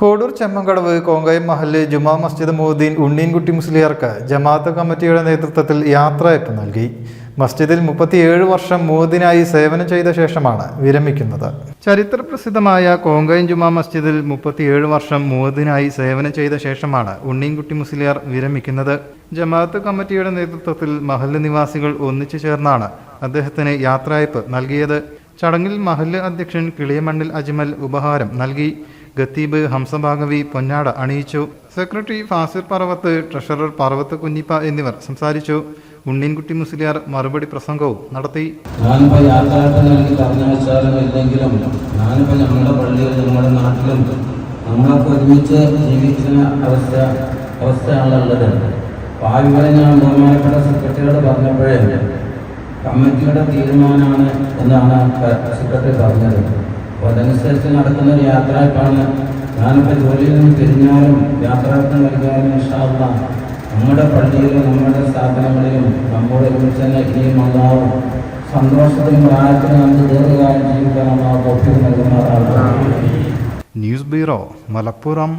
കോഡൂർ ചെമ്മങ്കടവ് കോങ്കയം മഹല്ല് ജുമാ മസ്ജിദ് മൊഹദ്ദീൻ ഉണ്ണീൻകുട്ടി മുസ്ലിയാർക്ക് ജമാഅത്ത് കമ്മിറ്റിയുടെ നേതൃത്വത്തിൽ യാത്രയപ്പ് നൽകി. മസ്ജിദിൽ മുപ്പത്തിയേഴ് വർഷം മോദിനായി സേവനം ചെയ്ത ശേഷമാണ് വിരമിക്കുന്നത്. ചരിത്രപ്രസിദ്ധമായ കോങ്കയം ജുമാ മസ്ജിദിൽ മുപ്പത്തിയേഴ് വർഷം മോദിനായി സേവനം ചെയ്ത ശേഷമാണ് ഉണ്ണീൻകുട്ടി മുസ്ലിയാർ വിരമിക്കുന്നത്. ജമാഅത്ത് കമ്മിറ്റിയുടെ നേതൃത്വത്തിൽ മഹല്ല് നിവാസികൾ ഒന്നിച്ചു ചേർന്നാണ് അദ്ദേഹത്തിന് യാത്രയപ്പ് നൽകിയത്. ചടങ്ങിൽ മഹല്ല് അധ്യക്ഷൻ കിളിയമണ്ണിൽ അജ്മൽ ഉപഹാരം നൽകി. ഖത്തീബ് ഹംസഭാഗവി പൊന്നാട അണിയിച്ചു. സെക്രട്ടറി ഫാസിർ പറവത്ത് ട്രഷറർ പാർവത്ത് കുഞ്ഞിപ്പ എന്നിവർ സംസാരിച്ചു. ഉണ്ണീൻകുട്ടി മുസ്ലിയാർ മറുപടി പ്രസംഗവും നടത്തി. ഞാനിപ്പോൾ യാത്രയായിട്ട് നൽകി പറഞ്ഞു വെച്ചാലും ഇല്ലെങ്കിലും ഞങ്ങളുടെ പള്ളിയിൽ നമ്മുടെ നാട്ടിലും നമ്മളൊക്കെ ഒരുമിച്ച് ജീവിക്കുന്ന അവസ്ഥ അവസ്ഥയാണുള്ളത് വിവരം ഞാൻ ബഹുമാനപ്പെട്ട സെക്രട്ടറിയോട് പറഞ്ഞപ്പോഴേ കമ്മിറ്റിയുടെ തീരുമാനമാണ് എന്നാണ് സെക്രട്ടറി പറഞ്ഞത്. അതനുസരിച്ച് നടക്കുന്ന ഒരു യാത്രയായിട്ടാണ് ഞാനിപ്പോൾ ജോലിയിൽ നിന്ന് തിരിഞ്ഞാലും യാത്രാർത്ഥം നൽകിയാലും ഇൻഷാല്ല നമ്മുടെ പള്ളിയിലും നമ്മുടെ സ്ഥാപനങ്ങളിലും നമ്മോട് ഒരുമിച്ച് തന്നെ ഇനിയും ഉണ്ടാവും സന്തോഷത്തിനും പ്രായത്തിനും നമുക്ക് ദീർഘകാലം ജീവിക്കാൻ നൽകുന്ന നൽകുന്നതാണ് ന്യൂസ് ബ്യൂറോ മലപ്പുറം